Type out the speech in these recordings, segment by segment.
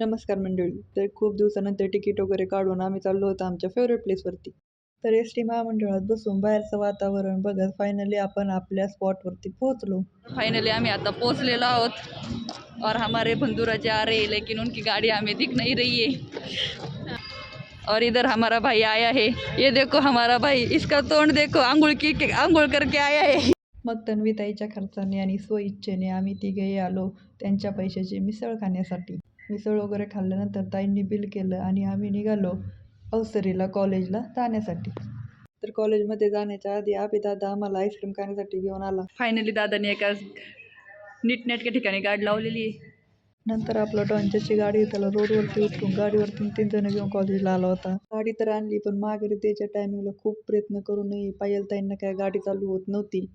नमस्कार मंडळी तर खूप दिवसानंतर तिकीट वगैरे काढून आम्ही चाललो होतो आमच्या फेवरेट प्लेसवरती तर एस टी महामंडळात बसून बाहेरचं वातावरण बघत फायनली आपण आपल्या स्पॉटवरती पोहोचलो. फाइनली हमें आता पहुंचलेलो आहोत. और हमारे बंधुरा जा रहे हैं लेकिन उनकी गाड़ी हमें दिख नहीं रही है. और इधर हमारा भाई आया है. ये देखो हमारा भाई इसका तोंड देखो आंघोळ की आंघोळ करके आया है. मग तन्वीताईच्या खर्चाने आणि स्वइच्छेने आम्ही तिघेही आलो त्यांच्या पैशाची मिसळ खाण्यासाठी. मिसळ वगैरे खाल्ल्यानंतर ताईंनी बिल केलं आणि आम्ही निघालो अवसरीला कॉलेजला जाण्यासाठी. तर कॉलेजमध्ये जाण्याच्या आधी आपी दादा आम्हाला आईस्क्रीम खाण्यासाठी घेऊन आला. फायनली दादाने एका नीटनेटक्या ठिकाणी गाडी लावलेली. आहे नंतर आपला डॉनच्याची गाडी त्याला रोडवरती उतरून गाडीवरती तीन जण घेऊन कॉलेजला आला होता. गाडी तर आणली पण माघारी त्याच्या टायमिंगला खूप प्रयत्न करूनही पायल ताईंना काय गाडी चालू होत नव्हती.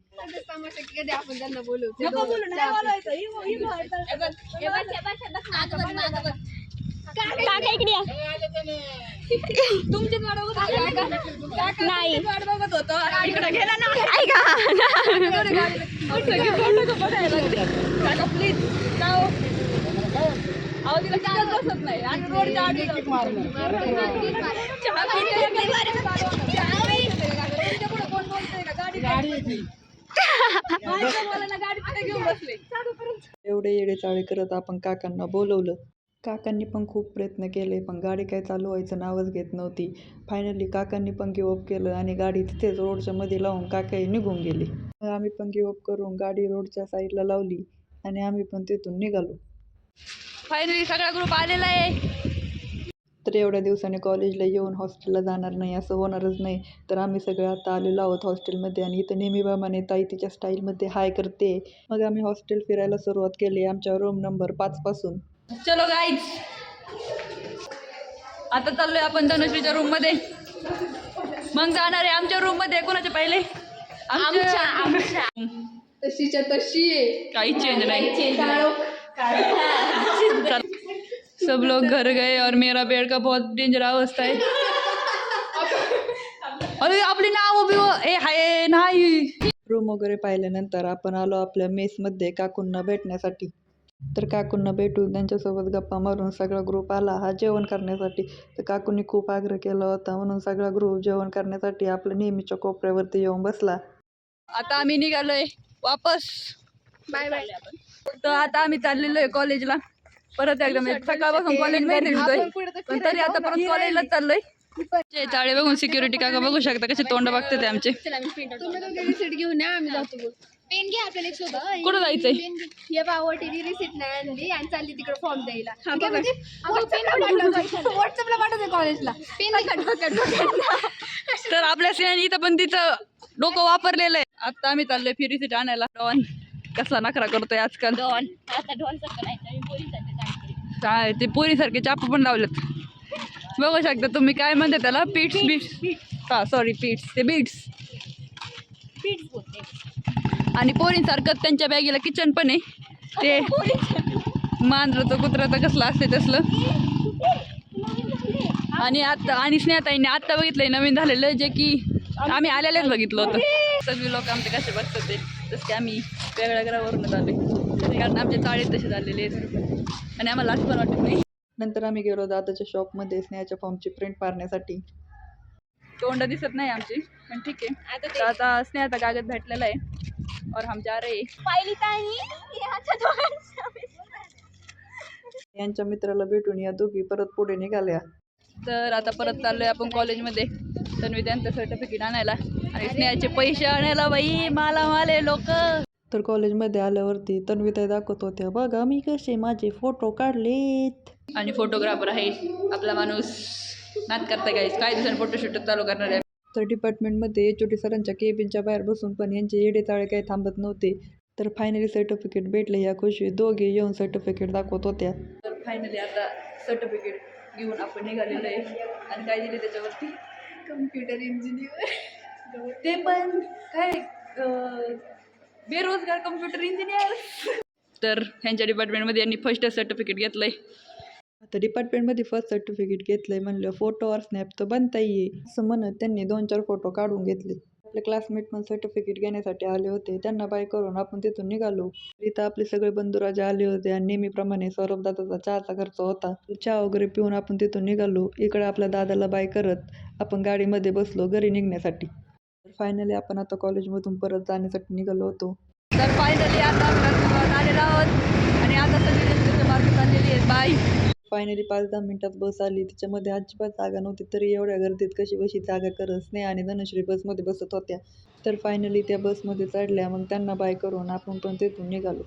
नाही. घेऊन बसले एवढे येडे चाळे करत आपण काकांना बोलवलं. काकांनी पण खूप प्रयत्न केले पण गाडी काय चालू व्हायचं नावच घेत नव्हती. फायनली काकांनी पण गिवअप केलं आणि गाडी तिथेच रोडच्या मध्ये लावून काकाही निघून गेले. मग आम्ही पण गिवअप करून गाडी रोडच्या साईडला लावली आणि आम्ही पण तिथून निघालो. फायनली सगळा ग्रुप आलेला आहे. तर एवढ्या दिवसाने कॉलेजला येऊन हॉस्टेलला जाणार नाही असं होणारच नाही. तर आम्ही सगळे आता आलेलो आहोत हॉस्टेलमध्ये आणि इथं नेहमीप्रमाणे ताई तिच्या स्टाईलमध्ये हाय करते. मग आम्ही हॉस्टेल फिरायला सुरुवात केली आमच्या रूम नंबर पाचपासून चलो गाईज आता चाललोय आपण धनुश्रीच्या रूममध्ये. मग जाणार आहे आमच्या रूममध्ये. कोणाच्या पहिले? आमच्या तशीच्या तशी. आहे काही चेंज नाही. सब लोग घर गए और मेरा बेड का बहुत डेंजर अवस्था है। अरे आपली नाव उभी हो ए हाय नाही। रूम वगैरे पाहिल्यानंतर आपण आलो आपल्या मेसमध्ये काकूंना भेटण्यासाठी. तर काकूंना भेटून त्यांच्यासोबत गप्पा मारून सगळा ग्रुप आला हा जेवण करण्यासाठी. तर काकूंनी खूप आग्रह केला होता म्हणून सगळा ग्रुप जेवण करण्यासाठी आपल्या नेहमीच्या कोपऱ्यावरती येऊन बसला. आता आम्ही निघालोय वापस. बाय बाय तर आता आम्ही चाललेलो आहे कॉलेजला परत एकदा म्हणजे सकाळपासून कॉलेज पण तरी आता परत कॉलेजला चाललोय. ते चाळे बघून सिक्युरिटी काका बघू शकता कसे तोंड बघते ते आमचे. तुम्ही दोघे रिसिट घेऊन या आम्ही जातो बघ. पेन घ्या आपल्याला शोधा कुठं जायचंय? हे बावटीने रिसिट नाही आणली आणि चालली तिकडे फॉर्म द्यायला. आहे म्हणजे व्हॉट्सअपला पाठवते कॉलेजला पेन तर आपल्या सिनेने इथं पण तिचं डोकं वापरलेलं आहे आता आम्ही चाललोय फिरी सीट आणायला. डॉन कसला नखरा करतोय आजकाल. डॉन. आता डॉन काय ते पोरीसारखे चाप पण लावलेत. बघू शकता तुम्ही काय म्हणते त्याला? पीट्स बीट्स हा सॉरी पीट्स ते बीट्स पीठ आणि पोरींसारखं त्यांच्या बॅगेला किचन पण आहे. ते मांजराचं कुत्र्याचं कसलं असते तसलं. आणि आता आणि स्नेहताईंनी आत्ता बघितलंय नवीन झालेलं जे की आम्ही आलेलेच बघितलं होतं. सगळे लोक आमचे कसे बघतात ते. जसं की आम्ही वेगळ्या घरावरून आले कारण आमचे चाळे तसे झालेले आहेत. आणि आम्हाला लाज पण वाटत नाही. नंतर आम्ही गेलो दादाच्या शॉपमध्ये स्नेहाच्या फॉर्मची प्रिंट मारण्यासाठी. तोंड दिसत नाही आमची पण ठीक आहे. आता स्नेहाचा कागद भेटलेला आहे. और हम जा रहे हैं. पाहिली यांच्या मित्राला भेटून या दोघी परत पुढे निघाल्या. तर आता परत चाललोय आपण कॉलेजमध्ये तर मी त्यांचं सर्टिफिकेट आणायला. आणि स्नेहाचे पैसे आणायला बाई मला माले लोक. तर कॉलेजमध्ये आल्यावरती तन्विताई दाखवत होत्या बघा मी कसे माझे फोटो काढलेत. आणि फोटोग्राफर आहे आपला माणूस. नात करता गाईस काही दिवसांनी फोटोशूट चालू करणार आहे. तर डिपार्टमेंटमध्ये एच ओ डी सरांच्या केबिनच्या बाहेर बसून पण यांचे येडे चाळे काही थांबत नव्हते. तर फायनली सर्टिफिकेट भेटले या खुशी दोघे येऊन सर्टिफिकेट दाखवत होत्या. तर फायनली आता सर्टिफिकेट घेऊन आपण निघालेलो आहे. आणि काय दिले त्याच्यावरती? कम्प्युटर इंजिनियर ते पण. काय? बेरोजगार कम्प्युटर इंजिनियर तर ह्यांच्या डिपार्टमेंटमध्ये यांनी फर्स्ट सर्टिफिकेट घेतलंय. आता डिपार्टमेंटमध्ये फर्स्ट सर्टिफिकेट घेतलंय म्हणलं फोटो और स्नॅप तर बनता येईल असं म्हणत त्यांनी दोन चार फोटो काढून घेतले. आपले क्लासमेट पण सर्टिफिकेट घेण्यासाठी आले होते. त्यांना बाय करून आपण तिथून निघालो. इथं आपले सगळे बंधुराजे आले होते आणि नेहमीप्रमाणे सौरभ दादाचा चहाचा खर्च होता. चहा वगैरे पिऊन आपण तिथून निघालो. इकडे आपल्या दादाला बाय करत आपण गाडीमध्ये बसलो घरी निघण्यासाठी. फायनली आपण आता कॉलेजमधून परत जाण्यासाठी निघालो होतो. तर फायनली आता आलेलो आहोत. आणि आता सगळी फायनली पाच दहा मिनिटात बस आली. तिच्यामध्ये अजिबात जागा नव्हती. तरी एवढ्या गर्दीत कशी बशी जागा करत स्नेहा आणि धनश्री बसमध्ये बसत होत्या. तर फायनली त्या बसमध्ये चढल्या. मग त्यांना बाय करून आपण पण तिथून निघालो.